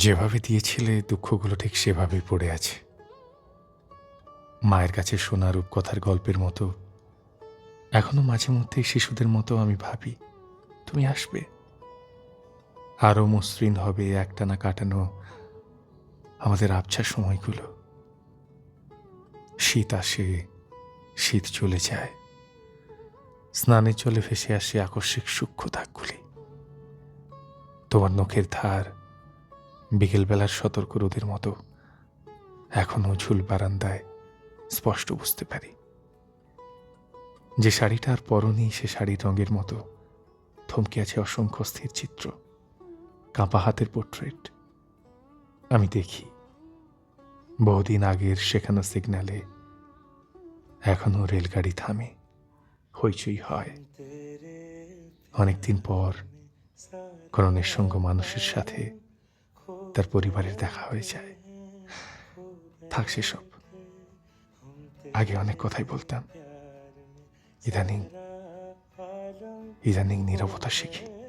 যেভাবে দিয়েছিলে, দুঃখগুলো ঠিক সেভাবেই পড়ে আছে। মায়ের কাছে শোনা রূপকথার গল্পের মতো। এখনও মাঝে মধ্যে শিশুদের মতো আমি ভাবি, তুমি আসবে? আরও মসৃণ হবে একটানা কাটানো আমাদের আবছা সময়গুলো। শীত আসে, শীত চলে যায়। স্নানে চলে ভেসে আসে আকস্মিক সূক্ষ্ম দাগগুলি তোমার নখের ধার বিকেলবেলার সতর্ক রোদের মতো। এখনও ঝুল বারান্দায় স্পষ্ট বুঝতে পারি। যে শাড়িটার আর পরনি, সে শাড়ির রঙের মতো। থমকে আছে অসংখ্য স্থির চিত্র। কাঁপা হাতের পোর্ট্রেট। আমি দেখি, বহুদিন আগের শেখানো সিগন্যালে এখনও রেলগাড়ি থামে। হইচই হয়। অনেকদিন পর কোনো নিঃসঙ্গ মানুষের সাথে তার পরিবারের দেখা হয়ে যায়। থাক সেসব। আগে অনেক কথাই বলতাম। ইদানিং ইদানিং নিরবতা শিখি।